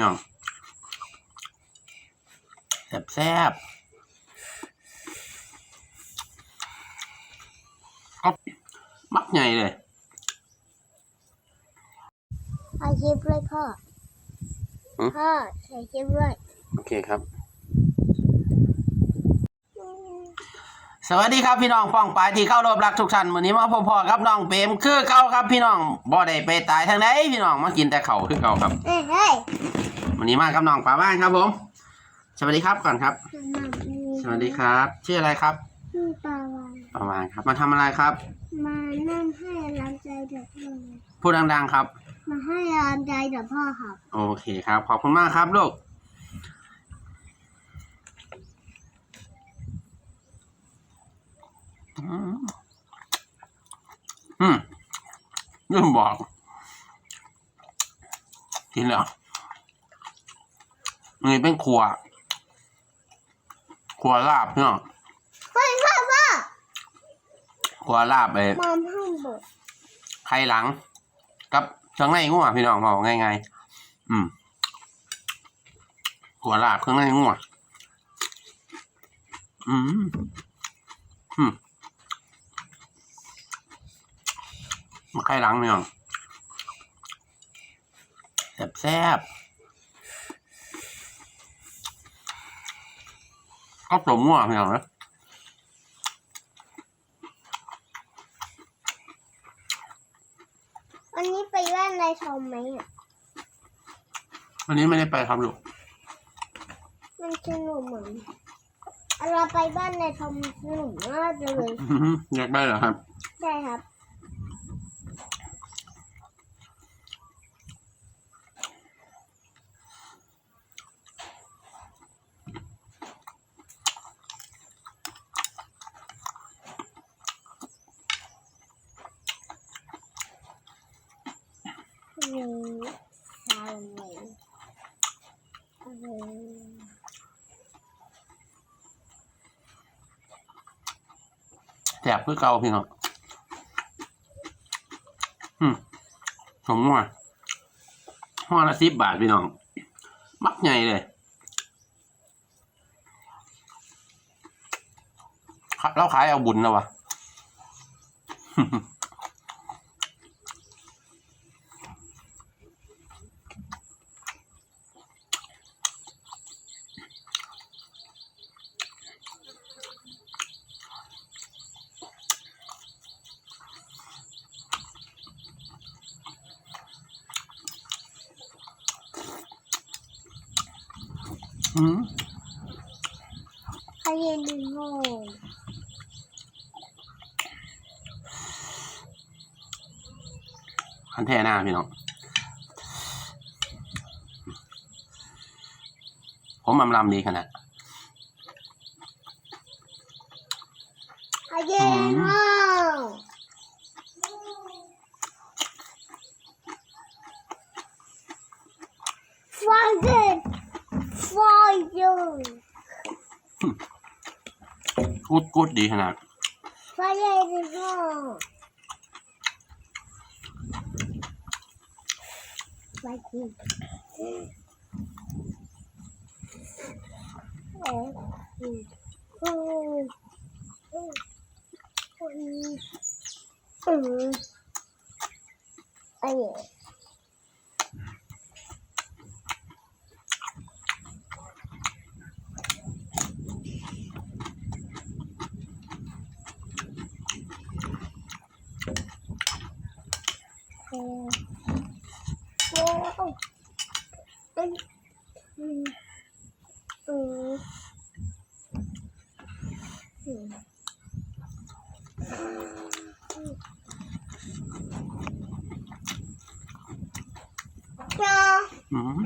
พี่น้องแซ่บแซ่บครับมักใหญ่เลยถ่ายคลิปเลยพ่อหือพ่อถ่ายคลิปด้วยโอเคครับ สวัสดีครับพี่น้องป้องปลายที่เข้ารอบรักทุกท่านวันนี้มาพอๆกับน้องเปรมคือเก่าครับพี่น้องบ่ได้ไปตายทางไหนพี่น้องมากินแต่เขาวคือเก่าครับเฮ้ยเฮ้ย วันนี้มากับน้องป่าบ้านครับผม สวัสดีครับก่อนครับมาดูสวัสดีครับ ชื่ออะไรครับดูปลาวันป่าบ้านครับ มาทำอะไรครับ มานั่งให้กำลังใจเด็กพ่อพูดดังๆครับ มาให้กำลังใจเด็กพ่อครับ โอเคครับ ขอบคุณมากครับลูกอืมอืมลืมบอกกินแล้ว นี่เป็นครัวครัวลาบเนาะเฮ้ยพ่อพ่อครัวลาบไปมอมห้องบดไข่หลัง กับเครื่องในงัวพี่น้องบอกง่ายๆอืมครัวลาบเครื่องในงัวอืมอืมมาไข่หลังพี่น้องแซ่บแซ่บ ก็สมงัวพี่น้องนะวันนี้ไปบ้านนายทอมไหมอะวันนี้ไม่ได้ไปครับลูกมันสนุกเหมือนเราไปบ้านนายทอมสนุกมากเลยอื้อหืออยากได้เหรอครับ ใช่ครับ หนึ่งสามหนึ่งหนึ่งแสบคือเก่าพี่น้องอืมสมว่าห่อละสิบบาทพี่น้อง มักใหญ่เลยครับเราขายเอาบุญนะวะ อืม ใครเรียนดูโง่คันแท่หน้าพี่น้องผมอำลำดีขนาดใครเรียนดูโง่ฟังกันฟังยู กุดกุดดีขนาดฟังเรียนดูโง่ฟังกูเอ๊ะอืมอืมอืมอืมอันนี้โอ้โอ้อืมอืมอืมอื มจ้าอืม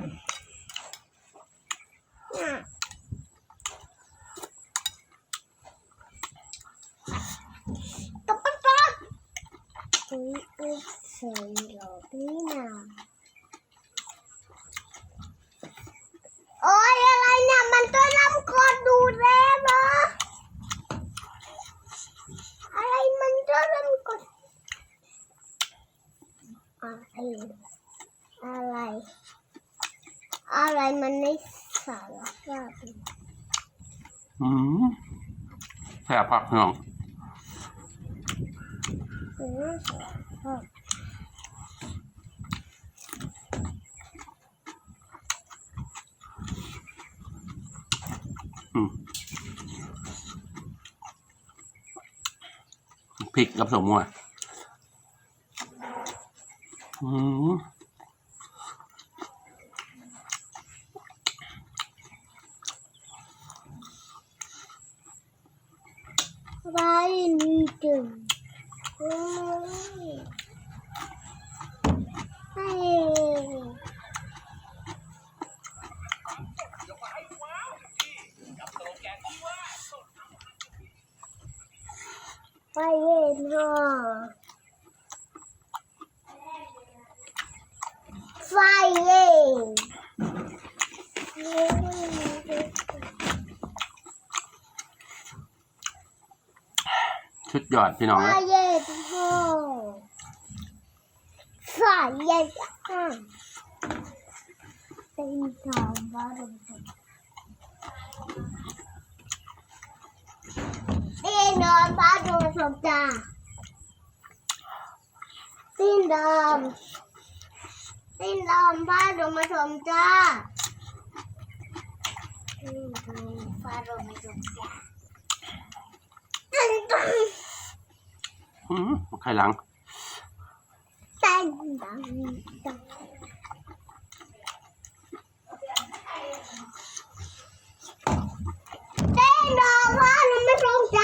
อะตุ๊บตุ๊บตุ๊บอุ๊ยอุ๊ยเสียงหลอกนี่นะโอ้ยอะไรเนี่ยมันตัวน้ำกรดดูดแล้วเหรออะไรมันตัวน้ำกรด อะไรอะไรมันไม่สารภาพอืมแซ่บพักพี่น้องมันไม่สารภาพพริกกับสมมัวอืม flying. Chút giọt thì nó ấy. Flying home. Flying home. Same time, bottom time. Same time, bottom time. Same time. สิ้นลมพาดลงมาชมจ้าสิ้นลมพาดลงมาชมจ้าตึ้งตึ้งอืมใครหลังตึ้งตึ้งตึ้งสิ้นลมพาดลงมาชมจ้า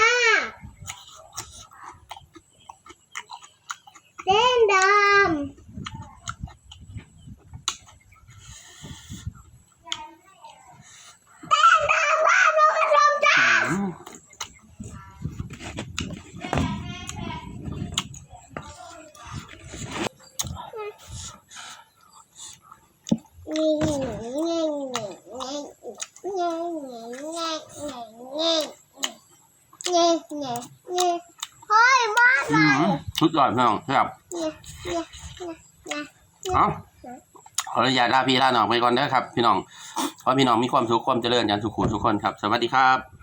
เนี่ยเนี่ยเนี่ยเฮ้ยบ้านอืไหนมชุดยอดพี่น้องแซ่บเนี่ยเนี่นี่นี่เอาขออนุญาตลาพี่ลาน้องไปก่อนเด้อครับ พี่น้องขอให้พี่น้องมีความสุขความเจริญอย่างสุขุทุกคนครับ สวัสดีครับ